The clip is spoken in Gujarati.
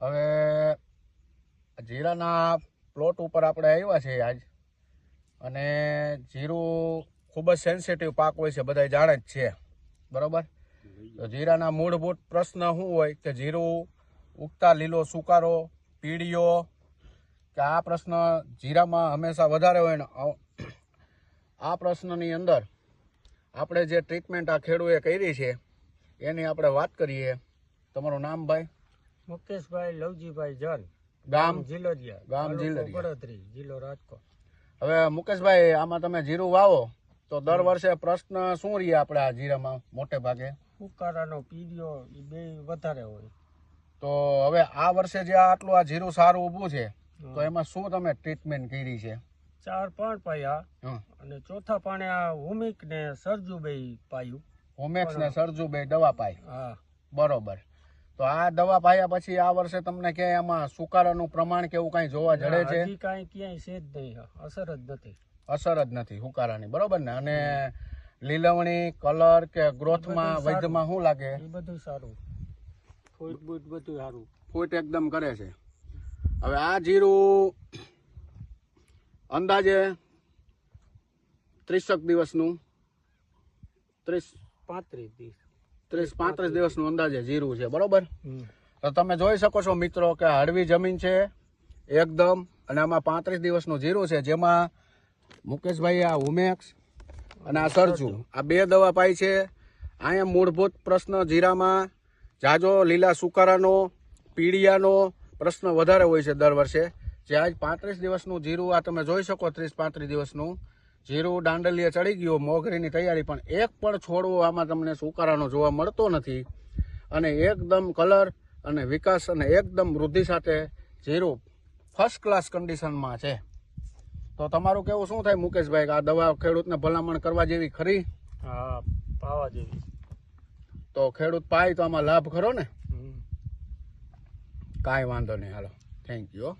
હવે, જીરાના પ્લોટ ઉપર આપણે આવ્યા છીએ આજ. અને જીરું ખૂબ જ સેન્સિટિવ પાક હોય છે બધા જાણે જ છે. બરાબર? તો જીરાના મૂળભૂત પ્રશ્ન શું હોય કે જીરું ઉગતા લીલો સુકારો, પીળીઓ, કે આ પ્રશ્ન જીરામાં હંમેશા વધારે હોય ને આ પ્રશ્નની અંદર આપણે જે ટ્રીટમેન્ટ આ ખેડૂએ કરી છે એની આપણે વાત કરીએ. તમારું નામ ભાઈ? મુકેશભાઈ લવજીભાઈ જન. ગામ? જિલોદિયા ગામ. ગડોદરી જિલ્લો રાજકોટ. હવે મુકેશભાઈ આમાં તમે જીરું વાવો તો દર વર્ષે પ્રશ્ન શું રહીએ આપણે આ જીરામાં મોટે ભાગે? ફુકારાનો પીરિયો એ બે વધારે હોય. તો હવે આ વર્ષે જે આટલું આ જીરું સારું ઊભું છે તો એમાં શું તમે ટ્રીટમેન્ટ કરી છે? ચાર પાણ પાયા. અને ચોથા પાણે આ હુમિક ને સરજુભાઈ પાયું. હોમેક્સ ને સરજુ બે દવા પાય. હા. બરોબર. તો આ દવા પાયા પછી આ વર્ષે તમને ક્યાંય આમાં સુકારાનું પ્રમાણ કે એવું કાંઈ જોવા જડે છે? કાંઈ ક્યાંય છે જ નહીં. અસર જ નથી. અસર જ નથી સુકારાની બરોબર ને? અને લીલવણી કલર કે ગ્રોથમાં વૈધમાં શું લાગે? એ બધું સારું. ફૂટ બૂટ બધું સારું. ફૂટ એકદમ કરે છે. હવે આ જીરું અંદાજે ત્રીસક દિવસનું. ત્રીસ પાંત્રીસ દિવસ. ત્રીસ પાંત્રીસ દિવસનું અંદાજે જીરું છે બરોબર? તો તમે જોઈ શકો છો મિત્રો કે હળવી જમીન છે એકદમ અને આમાં પાંત્રીસ દિવસનું જીરું છે જેમાં મુકેશભાઈ આ ઉમેક્સ અને આ સરજુ. આ બે દવા પાઈ છે. અહીંયા મૂળભૂત પ્રશ્ન જીરામાં જાજો લીલા સુકારાનો પીડિયાનો પ્રશ્ન વધારે હોય છે દર વર્ષે. જે આજ પાંત્રીસ દિવસનું જીરું આ તમે જોઈ શકો ત્રીસ પાંત્રીસ દિવસનું. જીરું દાંડલીએ ચડી ગયું મોગરીની તૈયારી પણ એક પણ છોડવો આમાં તમને સુકારાનો જોવા મળતો નથી. અને એકદમ કલર અને વિકાસ અને એકદમ વૃદ્ધિ સાથે જીરું ફર્સ્ટ ક્લાસ કન્ડિશનમાં છે. તો તમારું કેવું શું થાય મુકેશભાઈ આ દવા ખેડૂતને ભલામણ કરવા જેવી ખરી? હા પાવા જેવી. તો ખેડૂત પાય તો આમાં લાભ ખરો ને? કાંઈ વાંધો નહીં હાલો. Thank you